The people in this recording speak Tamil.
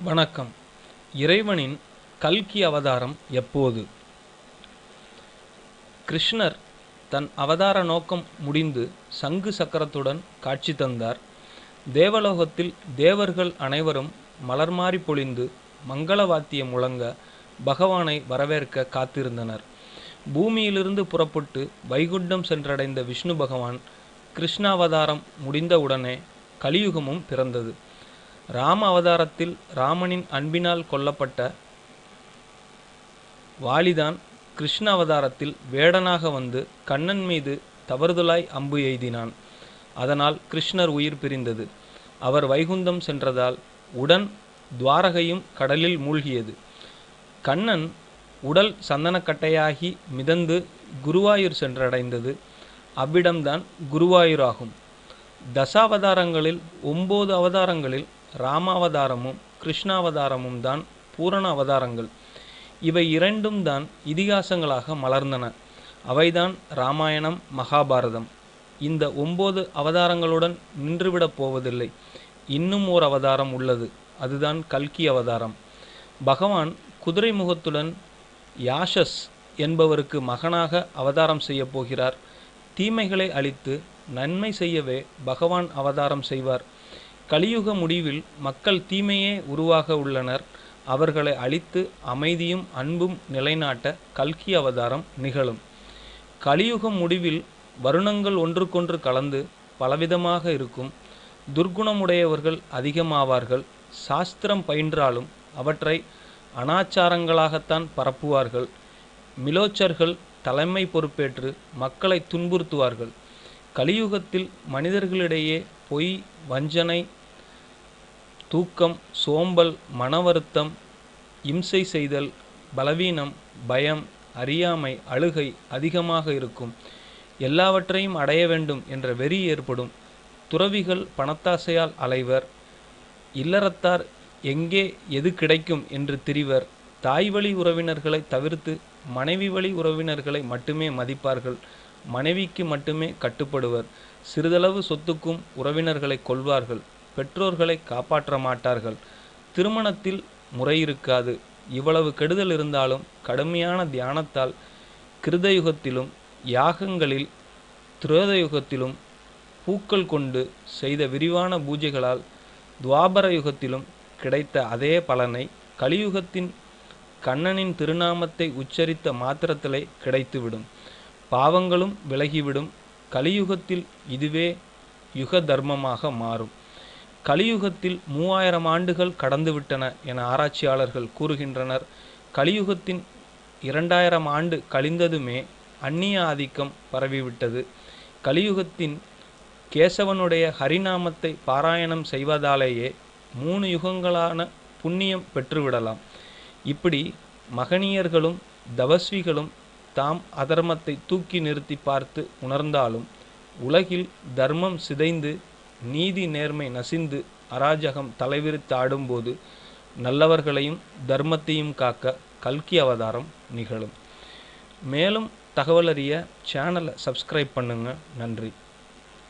வணக்கம். இறைவனின் கல்கி அவதாரம் எப்போது? கிருஷ்ணர் தன் அவதார நோக்கம் முடிந்து சங்கு சக்கரத்துடன் காட்சி தந்தார். தேவலோகத்தில் தேவர்கள் அனைவரும் மலர்மாறி பொழிந்து மங்கள வாத்தியம் முழங்க பகவானை வரவேற்க காத்திருந்தனர். பூமியிலிருந்து புறப்பட்டு வைகுண்டம் சென்றடைந்த விஷ்ணு பகவான் கிருஷ்ணாவதாரம் முடிந்தவுடனே கலியுகமும் பிறந்தது. ராம அவதாரத்தில் ராமனின் அன்பினால் கொல்லப்பட்ட வாலிதான் கிருஷ்ண அவதாரத்தில் வேடனாக வந்து கண்ணன் மீது தவறுதலாய் அம்பு எய்தினான். அதனால் கிருஷ்ணர் உயிர் பிரிந்தது. அவர் வைகுந்தம் சென்றதால் உடன் துவாரகையும் கடலில் மூழ்கியது. கண்ணன் உடல் சந்தனக்கட்டையாகி மிதந்து குருவாயூர் சென்றடைந்தது. அவ்விடம்தான் குருவாயூராகும். தசாவதாரங்களில் ஒன்பது அவதாரங்களில் ராமாவதாரமும் கிருஷ்ணாவதாரமும் தான் பூரண அவதாரங்கள். இவை இரண்டும் தான் இதிகாசங்களாக மலர்ந்தன. அவைதான் ராமாயணம் மகாபாரதம். இந்த ஒன்பது அவதாரங்களுடன் நின்றுவிடப் போவதில்லை. இன்னும் ஓர் அவதாரம் உள்ளது. அதுதான் கல்கி அவதாரம். பகவான் குதிரை முகத்துடன் யாஷஸ் என்பவருக்கு மகனாக அவதாரம் செய்யப் போகிறார். தீமைகளை அழித்து நன்மை செய்யவே பகவான் அவதாரம் செய்வார். கலியுக முடிவில் மக்கள் தீமையே உருவாக உள்ளனர். அவர்களை அழித்து அமைதியும் அன்பும் நிலைநாட்ட கல்கி அவதாரம் நிகழும். கலியுகம் முடிவில் வருணங்கள் ஒன்றுக்கொன்று கலந்து பலவிதமாக இருக்கும். துர்க்குணமுடையவர்கள் அதிகமாவார்கள். சாஸ்திரம் பயின்றாலும் அவற்றை அனாச்சாரங்களாகத்தான் பரப்புவார்கள். மிலோச்சர்கள் தலைமை பொறுப்பேற்று மக்களை துன்புறுத்துவார்கள். கலியுகத்தில் மனிதர்களிடையே பொய் வஞ்சனை தூக்கம் சோம்பல் மனவருத்தம் இம்சை செய்தல் பலவீனம் பயம் அறியாமை அழுகை அதிகமாக இருக்கும். எல்லாவற்றையும் அடைய வேண்டும் என்ற வெறி ஏற்படும். துறவிகள் பணத்தாசையால் அலைவர். இல்லறத்தார் எங்கே எது கிடைக்கும் என்று திரிவர். தாய் வழி உறவினர்களை தவிர்த்து மனைவி வழி உறவினர்களை மட்டுமே மதிப்பார்கள். மனைவிக்கு மட்டுமே கட்டுப்படுவர். சிறிதளவு சொத்துக்கும் உறவினர்களை கொள்வார்கள். பெற்றோர்களை காப்பாற்ற மாட்டார்கள். திருமணத்தில் முறை இருக்காது. இவ்வளவு கெடுதல் இருந்தாலும் கடுமையான தியானத்தால் கிருதயுகத்திலும் யாகங்களில் துரோதயுகத்திலும் பூக்கள் கொண்டு செய்த விரிவான பூஜைகளால் துவாபர யுகத்திலும் கிடைத்த அதே பலனை கலியுகத்தின் கண்ணனின் திருநாமத்தை உச்சரித்த மாத்திரத்திலே கிடைத்துவிடும். பாவங்களும் விலகிவிடும். கலியுகத்தில் இதுவே யுக தர்மமாக மாறும். கலியுகத்தில் மூவாயிரம் ஆண்டுகள் கடந்துவிட்டன என ஆராய்ச்சியாளர்கள் கூறுகின்றனர். கலியுகத்தின் இரண்டாயிரம் ஆண்டு கழிந்ததுமே அந்நிய ஆதிக்கம் பரவிவிட்டது. கலியுகத்தின் கேசவனுடைய ஹரிநாமத்தை பாராயணம் செய்வதாலேயே மூணு யுகங்களான புண்ணியம் பெற்றுவிடலாம். இப்படி மகனியர்களும் தவஸ்விகளும் தாம் அதர்மத்தை தூக்கி நிறுத்தி பார்த்து உணர்ந்தாலும் உலகில் தர்மம் சிதைந்து நீதி நேர்மை நசிந்து அராஜகம் தலைவிரித்து ஆடும்போது நல்லவர்களையும் தர்மத்தையும் காக்க கல்கி அவதாரம் நிகழும். மேலும் தகவலறிய சேனலை சப்ஸ்கிரைப் பண்ணுங்கள் நன்றி.